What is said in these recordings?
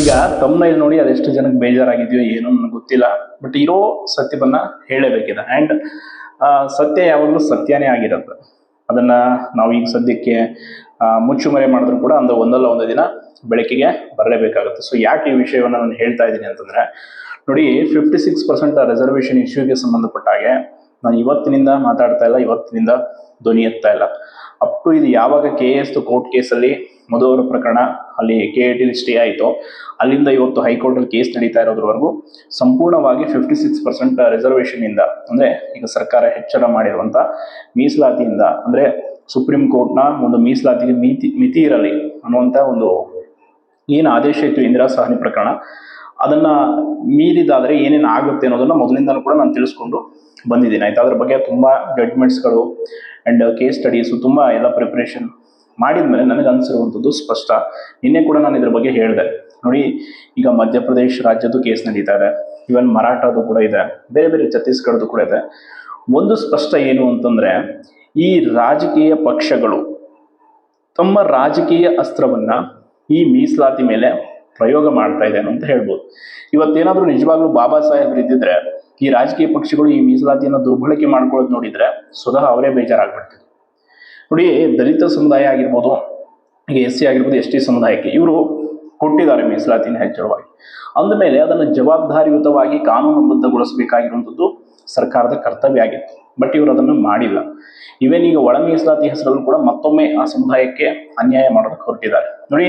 ಈಗ ತಮ್ಮನೈಲ್ ನೋಡಿ ಅದೆಷ್ಟು ಜನಕ್ಕೆ ಬೇಜಾರಾಗಿದೆಯೋ ಏನೋ ನನಗೆ ಗೊತ್ತಿಲ್ಲ. ಬಟ್ ಇರೋ ಸತ್ಯವನ್ನ ಹೇಳಬೇಕಿದೆ. ಆ್ಯಂಡ್ ಸತ್ಯ ಯಾವಾಗಲೂ ಸತ್ಯನೇ ಆಗಿರುತ್ತೆ. ಅದನ್ನ ನಾವು ಈಗ ಸದ್ಯಕ್ಕೆ ಮುಚ್ಚುಮರೆ ಮಾಡಿದ್ರು ಕೂಡ ಅಂದ ಒಂದಲ್ಲ ಒಂದು ದಿನ ಬೆಳಕಿಗೆ ಬರಲೇಬೇಕಾಗುತ್ತೆ. ಸೊ ಯಾಕೆ ಈ ವಿಷಯವನ್ನು ನಾನು ಹೇಳ್ತಾ ಇದ್ದೀನಿ ಅಂತಂದ್ರೆ, ನೋಡಿ ಫಿಫ್ಟಿ ಸಿಕ್ಸ್ ಪರ್ಸೆಂಟ್ ರಿಸರ್ವೇಷನ್ ಇಶ್ಯೂಗೆ ಸಂಬಂಧಪಟ್ಟ ಹಾಗೆ ನಾನು ಇವತ್ತಿನಿಂದ ಮಾತಾಡ್ತಾ ಇಲ್ಲ, ಇವತ್ತಿನಿಂದ ಧ್ವನಿ ಎತ್ತಾ ಇಲ್ಲ. ಅಪ್ ಟು ಇದು ಯಾವಾಗ ಕೆ ಎಸ್ ಕೋರ್ಟ್ ಕೇಸಲ್ಲಿ ಮಧುವರ ಪ್ರಕರಣ ಅಲ್ಲಿ ಕೆ ಎ ಟಿ ಸ್ಟೇ ಆಯಿತು, ಅಲ್ಲಿಂದ ಇವತ್ತು ಹೈಕೋರ್ಟಲ್ಲಿ ಕೇಸ್ ನಡೀತಾ ಇರೋದ್ರವರೆಗೂ ಸಂಪೂರ್ಣವಾಗಿ ಫಿಫ್ಟಿ ಸಿಕ್ಸ್ ಪರ್ಸೆಂಟ್ ರಿಸರ್ವೇಷನಿಂದ ಅಂದ್ರೆ ಈಗ ಸರ್ಕಾರ ಹೆಚ್ಚಳ ಮಾಡಿರುವಂಥ ಮೀಸಲಾತಿಯಿಂದ, ಅಂದ್ರೆ ಸುಪ್ರೀಂ ಕೋರ್ಟ್ನ ಒಂದು ಮೀಸಲಾತಿಗೆ ಮಿತಿ ಮಿತಿ ಇರಲಿ ಅನ್ನುವಂಥ ಒಂದು ಏನು ಆದೇಶ ಇತ್ತು ಇಂದಿರಾ ಸಹನಿ ಪ್ರಕರಣ ಅದನ್ನ ಮೀರಿದಾದ್ರೆ ಏನೇನು ಆಗುತ್ತೆ ಅನ್ನೋದನ್ನ ಮೊದಲಿಂದಲೂ ಕೂಡ ನಾನು ತಿಳಿಸ್ಕೊಂಡು ಬಂದಿದ್ದೀನಿ. ಆಯ್ತಾ? ಅದ್ರ ಬಗ್ಗೆ ತುಂಬಾ ಜಡ್ಜ್ಮೆಂಟ್ಸ್ಗಳು ಅಂಡ್ ಕೇಸ್ ಸ್ಟಡೀಸು ತುಂಬಾ ಎಲ್ಲ ಪ್ರಿಪ್ರೇಷನ್ ಮಾಡಿದ್ಮೇಲೆ ನನಗೆ ಅನ್ಸಿರುವಂತದ್ದು ಸ್ಪಷ್ಟ. ನಿನ್ನೆ ಕೂಡ ನಾನು ಇದ್ರ ಬಗ್ಗೆ ಹೇಳಿದೆ. ನೋಡಿ, ಈಗ ಮಧ್ಯಪ್ರದೇಶ ರಾಜ್ಯದ್ದು ಕೇಸ್ ನಡೀತಾ ಇದೆ. ಇವನ್ ಮರಾಠದ್ದು ಕೂಡ ಇದೆ. ಬೇರೆ ಬೇರೆ ಛತ್ತೀಸ್ಗಢದ್ದು ಕೂಡ ಇದೆ. ಒಂದು ಸ್ಪಷ್ಟ ಏನು ಅಂತಂದ್ರೆ, ಈ ರಾಜಕೀಯ ಪಕ್ಷಗಳು ತಮ್ಮ ರಾಜಕೀಯ ಅಸ್ತ್ರವನ್ನ ಈ ಮೀಸಲಾತಿ ಮೇಲೆ ಪ್ರಯೋಗ ಮಾಡ್ತಾ ಇದೆ ಅಂತ ಹೇಳ್ಬೋದು. ಇವತ್ತೇನಾದ್ರೂ ನಿಜವಾಗ್ಲೂ ಬಾಬಾ ಸಾಹೇಬ್ರು ಇದ್ದಿದ್ರೆ, ಈ ರಾಜಕೀಯ ಪಕ್ಷಗಳು ಈ ಮೀಸಲಾತಿಯನ್ನು ದುರ್ಬಳಕೆ ಮಾಡ್ಕೊಳ್ಳೋದು ನೋಡಿದ್ರೆ ಸ್ವತಃ ಅವರೇ ಬೇಜಾರಾಗ್ಬಿಡ್ತಿದ್ರು. ನೋಡಿ, ದಲಿತ ಸಮುದಾಯ ಆಗಿರ್ಬೋದು, ಈಗ ಎಸ್ ಸಿ ಆಗಿರ್ಬೋದು, ಎಸ್ ಟಿ ಸಮುದಾಯಕ್ಕೆ ಇವರು ಕೊಟ್ಟಿದ್ದಾರೆ ಮೀಸಲಾತಿನ ಹೆಚ್ಚಳವಾಗಿ. ಅಂದಮೇಲೆ ಅದನ್ನು ಜವಾಬ್ದಾರಿಯುತವಾಗಿ ಕಾನೂನುಬದ್ಧಗೊಳಿಸಬೇಕಾಗಿರುವಂಥದ್ದು ಸರ್ಕಾರದ ಕರ್ತವ್ಯ ಆಗಿತ್ತು. ಬಟ್ ಇವರು ಅದನ್ನು ಮಾಡಿಲ್ಲ. ಇವೇನ್ ಈಗ ಒಳ ಮೀಸಲಾತಿ ಹೆಸರಲ್ಲೂ ಕೂಡ ಮತ್ತೊಮ್ಮೆ ಆ ಸಮುದಾಯಕ್ಕೆ ಅನ್ಯಾಯ ಮಾಡೋದಕ್ಕೆ ಹೊರಟಿದ್ದಾರೆ. ನೋಡಿ,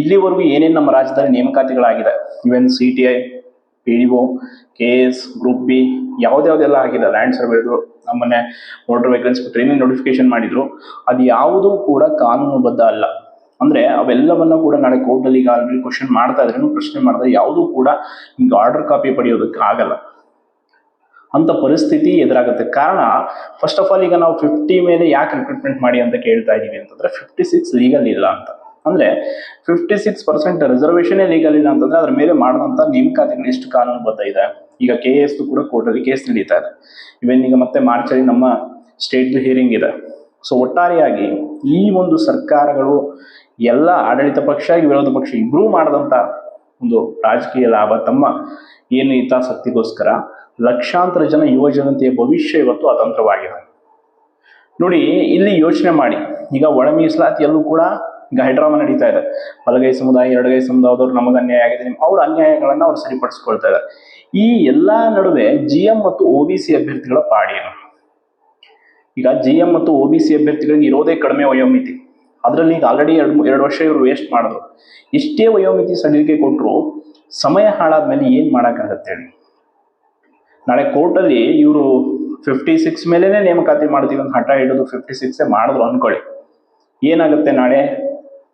ಇಲ್ಲಿವರೆಗೂ ಏನೇನು ನಮ್ಮ ರಾಜ್ಯದಲ್ಲಿ ನೇಮಕಾತಿಗಳಾಗಿದೆ? Even C T I P D O K S group B ಯಾವ್ದ್ಯಾವ್ದೆಲ್ಲ ಆಗಿದೆ? ಲ್ಯಾಂಡ್ ಸರ್ವೇದು ನಮ್ಮನ್ನೆ ಮೋಟರ್ ವೆಹಿಕಲ್ ಇನ್ಸ್ಪೆಕ್ಟರ್ ಏನೇನು ನೋಟಿಫಿಕೇಶನ್ ಮಾಡಿದ್ರು. ಅದು ಯಾವುದೂ ಕೂಡ ಕಾನೂನುಬದ್ಧ ಅಲ್ಲ. ಅಂದ್ರೆ ಅವೆಲ್ಲವನ್ನ ಕೂಡ ನಾಳೆ ಕೋರ್ಟಲ್ಲಿ ಈಗ ಆಲ್ರೆಡಿ ಕ್ವಶನ್ ಮಾಡ್ತಾ ಇದ್ರೆ ಪ್ರಶ್ನೆ ಮಾಡಿದ್ರೆ ಯಾವುದೂ ಕೂಡ ನಿಮ್ಗೆ ಆರ್ಡರ್ ಕಾಪಿ ಪಡೆಯೋದಕ್ಕೆ ಆಗಲ್ಲ ಅಂತ ಪರಿಸ್ಥಿತಿ ಎದುರಾಗುತ್ತೆ. ಕಾರಣ ಫಸ್ಟ್ ಆಫ್ ಆಲ್ ಈಗ ನಾವು ಫಿಫ್ಟಿ ಮೇಲೆ ಯಾಕೆ ರಿಕ್ರೂಟ್ಮೆಂಟ್ ಮಾಡಿ ಅಂತ ಕೇಳ್ತಾ ಇದೀವಿ ಅಂತಂದ್ರೆ ಫಿಫ್ಟಿ ಸಿಕ್ಸ್ ಲೀಗಲ್ ಇಲ್ಲ ಅಂತ. ಅಂದ್ರೆ fifty six percent reservation legal ಇಲ್ಲ ಅಂತಂದ್ರೆ, ಅದ್ರ ಮೇಲೆ ಮಾಡಿದಂತ ನೇಮಕಾತಿಗಳು ಎಷ್ಟು ಕಾನೂನುಬದ್ಧ ಇದೆ. ಈಗ ಕೆ ಎಸ್ ಕೂಡ ಕೋರ್ಟಲ್ಲಿ ಕೇಸ್ ನಡೀತಾ ಇದೆ. ಇವನ್ ಈಗ ಮತ್ತೆ ಮಾರ್ಚಲ್ಲಿ ನಮ್ಮ ಸ್ಟೇಟ್ ಹಿಯರಿಂಗ್ ಇದೆ. ಸೊ ಒಟ್ಟಾರೆಯಾಗಿ ಈ ಒಂದು ಸರ್ಕಾರಗಳು ಎಲ್ಲ ಆಡಳಿತ ಪಕ್ಷ, ವಿರೋಧ ಪಕ್ಷ ಇಬ್ಬರೂ ಮಾಡದಂತ ಒಂದು ರಾಜಕೀಯ ಲಾಭ ತಮ್ಮ ಏನು ಹಿತಾಸಕ್ತಿಗೋಸ್ಕರ ಲಕ್ಷಾಂತರ ಜನ ಯುವ ಜನತೆಯ ಭವಿಷ್ಯ ಇವತ್ತು ಅತಂತ್ರವಾಗಿದೆ. ನೋಡಿ, ಇಲ್ಲಿ ಯೋಚನೆ ಮಾಡಿ. ಈಗ ಒಳ ಮೀಸಲಾತಿಯಲ್ಲೂ ಕೂಡ ಈಗ ಹೈಡ್ರಾಮಾ ನಡೀತಾ ಇದೆ. ಬಲಗೈ ಸಮುದಾಯ, ಎರಡಗೈ ಸಮುದಾಯದವ್ರು ನಮಗೆ ಅನ್ಯಾಯ ಆಗಿದೆ ಅವ್ರ ಅನ್ಯಾಯಗಳನ್ನ ಅವ್ರು ಸರಿಪಡಿಸ್ಕೊಳ್ತಾ ಇದ್ದಾರೆ. ಈ ಎಲ್ಲಾ ನಡುವೆ ಜಿ ಎಂ ಮತ್ತು ಒ ಬಿ ಸಿ ಅಭ್ಯರ್ಥಿಗಳ ಪಾಡೇನು ಈಗ ಜಿ ಎಂ ಮತ್ತು ಒ ಬಿ ಸಿ ಅಭ್ಯರ್ಥಿಗಳಿಗೆ ಇರೋದೇ ಕಡಿಮೆ ವಯೋಮಿತಿ. ಅದರಲ್ಲಿ ಈಗ ಆಲ್ರೆಡಿ ಎರಡು ಎರಡು ವರ್ಷ ಇವರು ವೇಸ್ಟ್ ಮಾಡಿದ್ರು. ಇಷ್ಟೇ ವಯೋಮಿತಿ ಸಡಿಲಿಕೆ ಕೊಟ್ಟರು ಸಮಯ ಹಾಳಾದ್ಮೇಲೆ ಏನು ಮಾಡಕ್ಕಾಗತ್ತೆ ಹೇಳಿ? ನಾಳೆ ಕೋರ್ಟಲ್ಲಿ ಇವರು ಫಿಫ್ಟಿ ಸಿಕ್ಸ್ ಮೇಲೇ ನೇಮಕಾತಿ ಮಾಡ್ತೀವಿ ಅಂತ ಹಠ ಹಿಡಿದು ಫಿಫ್ಟಿ ಸಿಕ್ಸೇ ಮಾಡಿದ್ರು ಅನ್ಕೊಳ್ಳಿ. ಏನಾಗುತ್ತೆ ನಾಳೆ?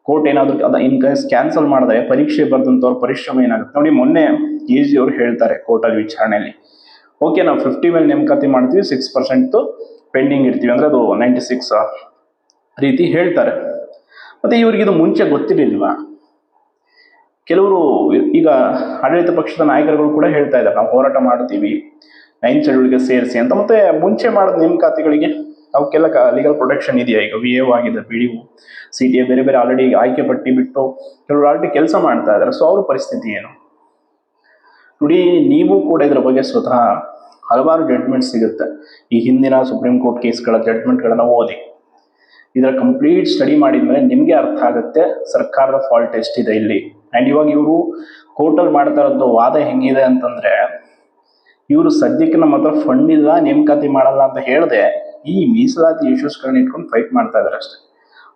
ಕೋರ್ಟ್ ಏನಾದರೂ ಅದ ಇನ್ ಕೇಸ್ ಕ್ಯಾನ್ಸಲ್ ಮಾಡಿದ್ರೆ ಪರೀಕ್ಷೆ ಬರೆದಂಥವ್ರ ಪರಿಶ್ರಮ ಏನಾಗುತ್ತೆ? ನೋಡಿ, ಮೊನ್ನೆ ಎ ಜಿ ಅವರು ಹೇಳ್ತಾರೆ ಕೋರ್ಟಲ್ಲಿ ವಿಚಾರಣೆಯಲ್ಲಿ. ಓಕೆ, ನಾವು ಫಿಫ್ಟಿ ಮೇಲೆ ನೇಮಕಾತಿ ಮಾಡ್ತೀವಿ ಸಿಕ್ಸ್ ಪರ್ಸೆಂಟ್ ಪೆಂಡಿಂಗ್ ಇರ್ತೀವಿ ಅಂದ್ರೆ ಅದು ನೈಂಟಿ ಸಿಕ್ಸ್ ರೀತಿ ಹೇಳ್ತಾರೆ. ಮತ್ತೆ ಇವ್ರಿಗೆ ಇದು ಮುಂಚೆ ಗೊತ್ತಿರಲಿಲ್ವಾ? ಕೆಲವರು ಈಗ ಆಡಳಿತ ಪಕ್ಷದ ನಾಯಕರುಗಳು ಕೂಡ ಹೇಳ್ತಾ ಇದ್ದಾರೆ, ನಾವು ಹೋರಾಟ ಮಾಡ್ತೀವಿ ನೈನ್ ಶೆಡ್ಯೂಲ್ಗೆ ಸೇರಿಸಿ ಅಂತ. ಮತ್ತೆ ಮುಂಚೆ ಮಾಡಿದ ನೇಮಕಾತಿಗಳಿಗೆ ಅವಕ್ಕೆಲ್ಲ ಲೀಗಲ್ ಪ್ರೊಟೆಕ್ಷನ್ ಇದೆಯಾ? ಈಗ ವಿ ಎ ಆಗಿದೆ B D C T A ಬೇರೆ ಬೇರೆ ಆಲ್ರೆಡಿ ಆಯ್ಕೆ ಪಟ್ಟಿ ಬಿಟ್ಟು ಕೆಲವರು ಆಲ್ರೆಡಿ ಕೆಲಸ ಮಾಡ್ತಾ ಇದ್ದಾರೆ. ಸೊ ಅವ್ರ ಪರಿಸ್ಥಿತಿ ಏನು? ನೋಡಿ, ನೀವು ಕೂಡ ಇದ್ರ ಬಗ್ಗೆ ಸ್ವತಃ ಹಲವಾರು ಜಡ್ಜ್ಮೆಂಟ್ ಸಿಗುತ್ತೆ. ಈ ಹಿಂದಿನ ಸುಪ್ರೀಂ ಕೋರ್ಟ್ ಕೇಸ್ಗಳ ಜಡ್ಜ್ಮೆಂಟ್ಗಳನ್ನ ಓದಿ. ಇದರ ಕಂಪ್ಲೀಟ್ ಸ್ಟಡಿ ಮಾಡಿದ್ಮೇಲೆ ನಿಮಗೆ ಅರ್ಥ ಆಗುತ್ತೆ, ಸರ್ಕಾರದ ಫಾಲ್ಟ್ ಎಷ್ಟಿದೆ ಇಲ್ಲಿ. ಆ್ಯಂಡ್ ಇವಾಗ ಇವರು ಕೋರ್ಟಲ್ಲಿ ಮಾಡ್ತಾ ಇರೋದು ವಾದ ಹೆಂಗಿದೆ ಅಂತಂದರೆ, ಇವರು ಸದ್ಯಕ್ಕೆ ನಮ್ಮ ಹತ್ರ ಫಂಡ್ ಇಲ್ಲ ನೇಮಕಾತಿ ಮಾಡಲ್ಲ ಅಂತ ಹೇಳಿದೆ, ಈ ಮೀಸಲಾತಿ ಇಶ್ಯೂಸ್ಗಳನ್ನ ಇಟ್ಕೊಂಡು ಫೈಟ್ ಮಾಡ್ತಾ ಇದ್ದಾರೆ ಅಷ್ಟೇ.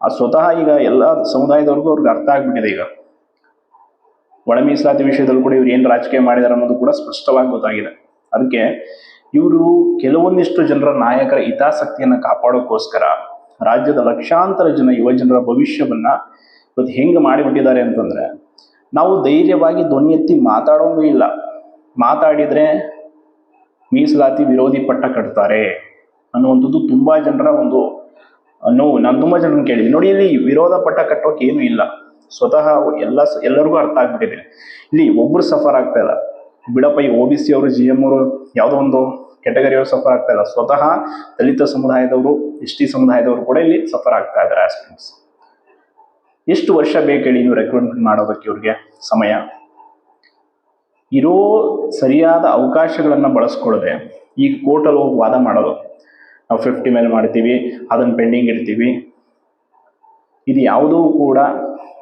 ಆ ಸ್ವತಃ ಈಗ ಎಲ್ಲ ಸಮುದಾಯದವ್ರಿಗೂ ಅವ್ರಿಗೆ ಅರ್ಥ ಆಗ್ಬಿಟ್ಟಿದೆ ಈಗ. ಒಳ ಮೀಸಲಾತಿ ವಿಷಯದಲ್ಲಿ ಕೂಡ ಇವ್ರು ಏನು ರಾಜಕೀಯ ಮಾಡಿದಾರೆ ಅನ್ನೋದು ಕೂಡ ಸ್ಪಷ್ಟವಾಗಿ ಗೊತ್ತಾಗಿದೆ. ಅದಕ್ಕೆ ಇವರು ಕೆಲವೊಂದಿಷ್ಟು ಜನರ ನಾಯಕರ ಹಿತಾಸಕ್ತಿಯನ್ನು ಕಾಪಾಡೋಕ್ಕೋಸ್ಕರ ರಾಜ್ಯದ ಲಕ್ಷಾಂತರ ಜನ ಯುವ ಜನರ ಭವಿಷ್ಯವನ್ನ ಇವತ್ತು ಹೆಂಗೆ ಮಾಡಿಬಿಟ್ಟಿದ್ದಾರೆ ಅಂತಂದ್ರೆ ನಾವು ಧೈರ್ಯವಾಗಿ ಧ್ವನಿ ಎತ್ತಿ ಮಾತಾಡೋಂಗೂ ಇಲ್ಲ. ಮಾತಾಡಿದ್ರೆ ಮೀಸಲಾತಿ ವಿರೋಧಿ ಪಟ್ಟ ಕಟ್ತಾರೆ ಅನ್ನುವಂಥದ್ದು ತುಂಬಾ ಜನರ ಒಂದು ನೋವು. ನಾನು ತುಂಬಾ ಜನರನ್ನು ಕೇಳಿದ್ದೀನಿ. ನೋಡಿ, ಇಲ್ಲಿ ವಿರೋಧ ಪಟ್ಟ ಕಟ್ಟೋಕೆ ಏನು ಇಲ್ಲ. ಸ್ವತಃ ಎಲ್ಲ ಎಲ್ಲರಿಗೂ ಅರ್ಥ ಆಗ್ಬಿಟ್ಟಿದೆ. ಇಲ್ಲಿ ಒಬ್ಬರು ಸಫರ್ ಆಗ್ತಾ ಇಲ್ಲ. ಬಿಡಪ್ಪ ಈ ಒ ಬಿ ಸಿ ಅವರು, ಜಿ ಎಂ ಅವರು, ಯಾವುದೋ ಒಂದು ಕೆಟಗರಿಯವರು ಸಫರ್ ಆಗ್ತಾ ಇಲ್ಲ. ಸ್ವತಃ ದಲಿತ ಸಮುದಾಯದವರು, ಎಸ್ ಟಿ ಸಮುದಾಯದವರು ಕೂಡ ಇಲ್ಲಿ ಸಫರ್ ಆಗ್ತಾ ಇದ್ದಾರೆ ಆಸ್ಪಿರೆಂಟ್ಸ್. ಎಷ್ಟು ವರ್ಷ ಬೇಕು ನೀವು ರೆಕ್ರೂಟ್ಮೆಂಟ್ ಮಾಡೋದಕ್ಕೆ ಇವ್ರಿಗೆ ಸಮಯ? ಇರೋ ಸರಿಯಾದ ಅವಕಾಶಗಳನ್ನು ಬಳಸ್ಕೊಳ್ಳದೆ ಈಗ ಕೋರ್ಟಲ್ಲಿ ಹೋಗಿ ವಾದ ಮಾಡೋದು. ನಾವು ಫಿಫ್ಟಿ ಮೇಲೆ ಮಾಡ್ತೀವಿ, ಅದನ್ನು ಪೆಂಡಿಂಗ್ ಇಡ್ತೀವಿ. ಇದು ಯಾವುದೂ ಕೂಡ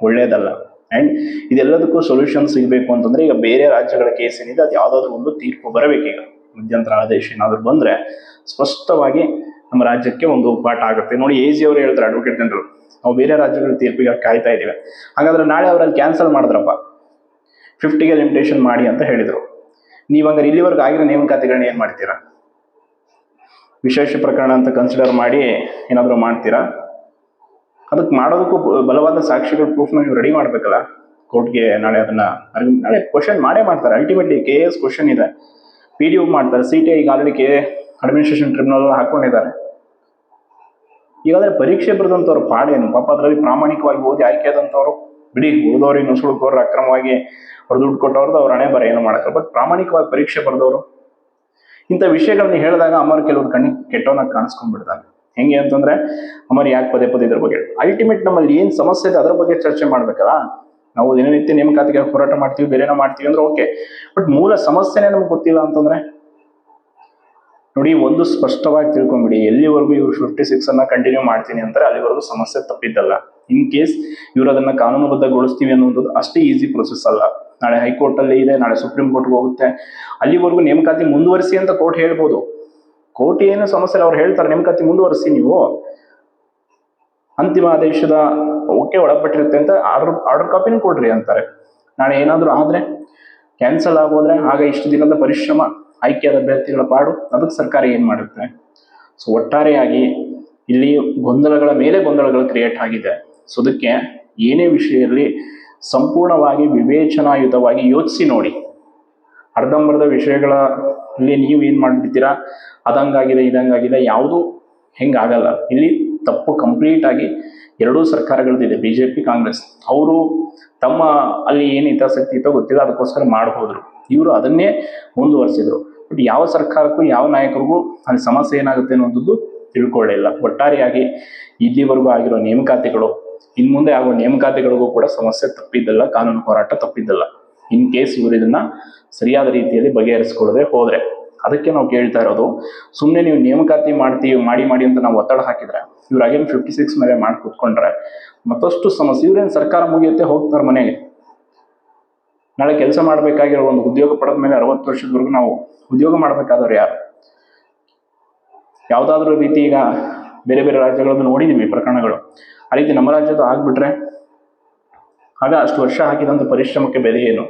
ಒಳ್ಳೆಯದಲ್ಲ ಆ್ಯಂಡ್ ಇದೆಲ್ಲದಕ್ಕೂ ಸೊಲ್ಯೂಷನ್ ಸಿಗಬೇಕು ಅಂತಂದರೆ ಈಗ ಬೇರೆ ರಾಜ್ಯಗಳ ಕೇಸ್ ಏನಿದೆ ಅದು ಯಾವುದಾದ್ರೂ ಒಂದು ತೀರ್ಪು ಬರಬೇಕೀಗ. ಮಧ್ಯಂತರ ಆದೇಶ ಏನಾದರೂ ಬಂದರೆ ಸ್ಪಷ್ಟವಾಗಿ ನಮ್ಮ ರಾಜ್ಯಕ್ಕೆ ಒಂದು ಪಾಠ ಆಗುತ್ತೆ. ನೋಡಿ ಎ ಜಿ ಅವರು ಹೇಳ್ತಾರೆ ಅಡ್ವೊಕೇಟ್ ಜನರಲ್ ನಾವು ಬೇರೆ ರಾಜ್ಯಗಳ ತೀರ್ಪಿಗೆ ಕಾಯ್ತಾ ಇದ್ದೀವಿ. ಹಾಗಾದ್ರೆ ನಾಳೆ ಅವರಲ್ಲಿ ಕ್ಯಾನ್ಸಲ್ ಮಾಡಿದ್ರಪ್ಪ. ಫಿಫ್ಟಿಗೆ ಲಿಮಿಟೇಷನ್ ಮಾಡಿ ಅಂತ ಹೇಳಿದರು. ನೀವು ಹಂಗಾರೆ ಇಲ್ಲಿವರೆಗೂ ಆಗಿರೋ ನೇಮಕಾತಿಗಳನ್ನ ಏನು ಮಾಡ್ತೀರಾ? ವಿಶೇಷ ಪ್ರಕರಣ ಅಂತ ಕನ್ಸಿಡರ್ ಮಾಡಿ ಏನಾದರೂ ಮಾಡ್ತೀರಾ? ಅದಕ್ಕೆ ಮಾಡೋದಕ್ಕೂ ಬಲವಾದ ಸಾಕ್ಷಿಗಳ ಪ್ರೂಫ್ನ ನೀವು ರೆಡಿ ಮಾಡಬೇಕಲ್ಲ? ಕೋರ್ಟ್ಗೆ ನಾಳೆ ಅದನ್ನ ನಾಳೆ ಕ್ವಶನ್ ಮಾಡೇ ಮಾಡ್ತಾರೆ. ಅಲ್ಟಿಮೇಟ್ಲಿ ಕೆ ಎಸ್ ಕ್ವಶನ್ ಇದೆ. ಪಿ ಡಿ ಮಾಡ್ತಾರೆ. ಸಿ ಟಿ ಐಗೆ ಆಲ್ರೆಡಿ ಕೆ ಅಡ್ಮಿನಿಸ್ಟ್ರೇಷನ್ ಟ್ರಿಬ್ಯುನಲ್ ಹಾಕೊಂಡಿದ್ದಾರೆ. ಈಗಾದ್ರೆ ಪರೀಕ್ಷೆ ಬರೆದಂಥವ್ರು ಪಾಡೇನು ಪಾಪ ಅದರಲ್ಲಿ ಪ್ರಾಮಾಣಿಕವಾಗಿ ಓದಿ ಆಯ್ಕೆ ಆದಂಥವ್ರು, ಬಿಡಿ ಉಳಿದವ್ರಿಗೆ ನುಸುಳುಕೋರು ಅಕ್ರಮವಾಗಿ ಅವ್ರು ದುಡ್ಡು ಕೊಟ್ಟವ್ರದ್ದು ಅವ್ರ ಹಣೆ ಬರ ಏನು ಮಾಡ್ತಾರೆ ಬಟ್ ಪ್ರಾಮಾಣಿಕವಾಗಿ ಪರೀಕ್ಷೆ ಬರೆದವರು, ಇಂಥ ವಿಷಯಗಳನ್ನ ಹೇಳಿದಾಗ ಅಮರ್ ಕೆಲವ್ರು ಕಣ್ಣಿಗೆ ಕೆಟ್ಟವನ್ನ ಕಾಣಿಸ್ಕೊಂಡ್ಬಿಡ್ತಾನೆ ಹೆಂಗೆ ಅಂತಂದ್ರೆ ಅಮರ್ ಯಾಕೆ ಪದೇ ಪದೇ ಇದ್ರ ಬಗ್ಗೆ. ಅಲ್ಟಿಮೇಟ್ ನಮ್ಮಲ್ಲಿ ಏನು ಸಮಸ್ಯೆ ಇದೆ ಅದ್ರ ಬಗ್ಗೆ ಚರ್ಚೆ ಮಾಡ್ಬೇಕಲ್ಲ? ನಾವು ದಿನನಿತ್ಯ ನೇಮಕಾತಿಗೆ ಹೋರಾಟ ಮಾಡ್ತೀವಿ, ಬೇರೆನೋ ಮಾಡ್ತೀವಿ ಅಂದ್ರೆ ಓಕೆ ಬಟ್ ಮೂಲ ಸಮಸ್ಯೆನೇ ನಮ್ಗೆ ಗೊತ್ತಿಲ್ಲ ಅಂತಂದ್ರೆ ನೋಡಿ, ಒಂದು ಸ್ಪಷ್ಟವಾಗಿ ತಿಳ್ಕೊಂಬಿಡಿ. ಎಲ್ಲಿವರೆಗೂ ಇವರು ಫಿಫ್ಟಿ ಸಿಕ್ಸ್ ಅನ್ನ ಕಂಟಿನ್ಯೂ ಮಾಡ್ತೀನಿ ಅಂತಾರೆ, ಅಲ್ಲಿವರೆಗೂ ಸಮಸ್ಯೆ ತಪ್ಪಿದ್ದಲ್ಲ. ಇನ್ ಕೇಸ್ ಇವರು ಅದನ್ನ ಕಾನೂನುಬದ್ಧಗೊಳಿಸ್ತೀವಿ ಅನ್ನೋದು ಅಷ್ಟೇ ಈಸಿ ಪ್ರೊಸೆಸ್ ಅಲ್ಲ. ನಾಳೆ ಹೈಕೋರ್ಟ್ ಅಲ್ಲಿ ಇದೆ, ನಾಳೆ ಸುಪ್ರೀಂ ಕೋರ್ಟ್ಗೆ ಹೋಗುತ್ತೆ. ಅಲ್ಲಿವರೆಗೂ ನೇಮಕಾತಿ ಮುಂದುವರಿಸಿ ಅಂತ ಕೋರ್ಟ್ ಹೇಳ್ಬೋದು. ಕೋರ್ಟ್ ಏನು ಸಮಸ್ಯೆ ಅವ್ರು ಹೇಳ್ತಾರೆ, ನೇಮಕಾತಿ ಮುಂದುವರಿಸಿ ನೀವು. ಅಂತಿಮ ಆದೇಶದ ಓಕೆ ಒಳಪಟ್ಟಿರುತ್ತೆ ಅಂತ ಆರ್ಡರ್ ಆರ್ಡರ್ ಕಾಪಿನೂ ಕೊಡ್ರಿ ಅಂತಾರೆ. ನಾಳೆ ಏನಾದರೂ ಆದರೆ ಕ್ಯಾನ್ಸಲ್ ಆಗೋದ್ರೆ, ಆಗ ಇಷ್ಟು ದಿನದ ಪರಿಶ್ರಮ. ಆಯ್ಕೆಯಾದ ಅಭ್ಯರ್ಥಿಗಳ ಪಾಡು ಅದಕ್ಕೆ ಸರ್ಕಾರ ಏನು ಮಾಡುತ್ತೆ? ಸೊ ಒಟ್ಟಾರೆಯಾಗಿ ಇಲ್ಲಿ ಗೊಂದಲಗಳ ಮೇಲೆ ಗೊಂದಲಗಳು ಕ್ರಿಯೇಟ್ ಆಗಿದೆ. ಸೊ ಅದಕ್ಕೆ ಏನೇ ವಿಷಯ ಇರಲಿ, ಸಂಪೂರ್ಣವಾಗಿ ವಿವೇಚನಾಯುತವಾಗಿ ಯೋಚಿಸಿ ನೋಡಿ. ಅರ್ಧಂಬರ್ಧ ವಿಷಯಗಳಲ್ಲಿ ನೀವು ಏನು ಮಾಡ್ಬಿಡ್ತೀರಾ? ಅದಂಗಾಗಿದೆ, ಇದಂಗಾಗಿದೆ, ಯಾವುದು ಹೆಂಗಾಗಲ್ಲ. ಇಲ್ಲಿ ತಪ್ಪು ಕಂಪ್ಲೀಟ್ ಆಗಿ ಎರಡೂ ಸರ್ಕಾರಗಳದ್ದಿದೆ ಬಿ ಜೆ ಪಿ ಕಾಂಗ್ರೆಸ್. ಅವರು ತಮ್ಮ ಅಲ್ಲಿ ಏನು ಹಿತಾಸಕ್ತಿ ಇತ್ತೋ ಗೊತ್ತಿಲ್ಲ, ಅದಕ್ಕೋಸ್ಕರ ಮಾಡಬಹುದು ಇವರು ಅದನ್ನೇ ಮುಂದುವರಿಸಿದ್ರು. ಬಟ್ ಯಾವ ಸರ್ಕಾರಕ್ಕೂ, ಯಾವ ನಾಯಕರಿಗೂ ಅಲ್ಲಿ ಸಮಸ್ಯೆ ಏನಾಗುತ್ತೆ ಅನ್ನೋದು ತಿಳ್ಕೊಳ್ಳಿಲ್ಲ ಒಟ್ಟಾರೆಯಾಗಿ ಇಲ್ಲಿವರೆಗೂ ಆಗಿರೋ ನೇಮಕಾತಿಗಳು, ಇನ್ ಮುಂದೆ ಆಗೋ ನೇಮಕಾತಿಗಳಿಗೂ ಕೂಡ ಸಮಸ್ಯೆ ತಪ್ಪಿದ್ದಲ್ಲ, ಕಾನೂನು ಹೋರಾಟ ತಪ್ಪಿದ್ದಲ್ಲ. ಇನ್ ಕೇಸ್ ಇವರು ಇದನ್ನ ಸರಿಯಾದ ರೀತಿಯಲ್ಲಿ ಬಗೆಹರಿಸಿಕೊಳ್ಳದೆ ಹೋದ್ರೆ. ಅದಕ್ಕೆ ನಾವು ಕೇಳ್ತಾ ಇರೋದು ಸುಮ್ಮನೆ ನೀವು ನೇಮಕಾತಿ ಮಾಡ್ತೀವಿ, ಮಾಡಿ ಮಾಡಿ ಅಂತ ನಾವು ಒತ್ತಡ ಹಾಕಿದ್ರೆ, ಇವ್ರು ಅಗೇನ್ ಫಿಫ್ಟಿ ಸಿಕ್ಸ್ ಮೇಲೆ ಮಾಡಿ ಕೂತ್ಕೊಂಡ್ರೆ ಮತ್ತಷ್ಟು ಸಮಸ್ಯೆ. ಇವ್ರೇನು ಸರ್ಕಾರ ಮುಗಿಯುತ್ತೆ, ಹೋಗ್ತಾರೆ ಮನೆಗೆ. ನಾಳೆ ಕೆಲಸ ಮಾಡಬೇಕಾಗಿರೋ ಒಂದು ಉದ್ಯೋಗ ಪಡೆದ ಮೇಲೆ ಅರವತ್ತು ವರ್ಷದವರೆಗೂ ನಾವು ಉದ್ಯೋಗ ಮಾಡಬೇಕಾದವ್ರು ಯಾರು? ಯಾವುದಾದ್ರೂ ರೀತಿ ಈಗ ಬೇರೆ ಬೇರೆ ರಾಜ್ಯಗಳನ್ನು ನೋಡಿದ್ದೀವಿ ಪ್ರಕರಣಗಳು. ಆ ರೀತಿ ನಮ್ಮ ರಾಜ್ಯದ ಆಗ್ಬಿಟ್ರೆ ಆಗ ಅಷ್ಟು ವರ್ಷ ಹಾಕಿದಂಥ ಪರಿಶ್ರಮಕ್ಕೆ ಬೆಲೆ ಏನು?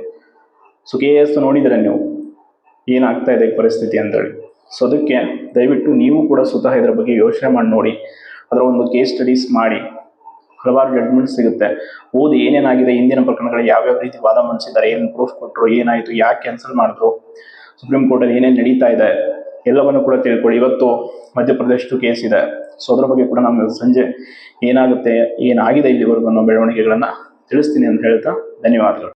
ಸೊ ಕೆ ಎಸ್ ನೋಡಿದ್ರೆ ನೀವು ಏನಾಗ್ತಾ ಇದೆ ಪರಿಸ್ಥಿತಿ ಅಂತೇಳಿ. ಸೊ ಅದಕ್ಕೆ ದಯವಿಟ್ಟು ನೀವು ಕೂಡ ಸ್ವತಃ ಇದರ ಬಗ್ಗೆ ಯೋಚನೆ ಮಾಡಿ ನೋಡಿ. ಅದರ ಒಂದು ಕೇಸ್ ಸ್ಟಡೀಸ್ ಮಾಡಿ. ಹಲವಾರು ಜಡ್ಜ್ಮೆಂಟ್ ಸಿಗುತ್ತೆ. ಓದಿ ಏನೇನಾಗಿದೆ, ಹಿಂದಿನ ಪ್ರಕರಣಗಳು ಯಾವ್ಯಾವ ರೀತಿ ವಾದ ಮಂಡಿಸಿದ್ದಾರೆ ಏನು ಪ್ರೂಫ್ ಕೊಟ್ಟರು ಏನಾಯಿತು, ಯಾಕೆ ಕ್ಯಾನ್ಸಲ್ ಮಾಡಿದ್ರು, ಸುಪ್ರೀಂ ಕೋರ್ಟಲ್ಲಿ ಏನೇನು ನಡೀತಾ ಇದೆ, ಎಲ್ಲವನ್ನು ಕೂಡ ತಿಳ್ಕೊಳ್ಳಿ. ಇವತ್ತು ಮಧ್ಯಪ್ರದೇಶದ್ದು ಕೇಸ್ ಇದೆ. ಸೊ ಅದರ ಬಗ್ಗೆ ಕೂಡ ನಾನು ಸಂಜೆ ಏನಾಗುತ್ತೆ, ಏನಾಗಿದೆ ಇಲ್ಲಿವರೆಗೂ ಅನ್ನೋ ಬೆಳವಣಿಗೆಗಳನ್ನು ತಿಳಿಸ್ತೀನಿ ಅಂತ ಹೇಳ್ತಾ ಧನ್ಯವಾದಗಳು.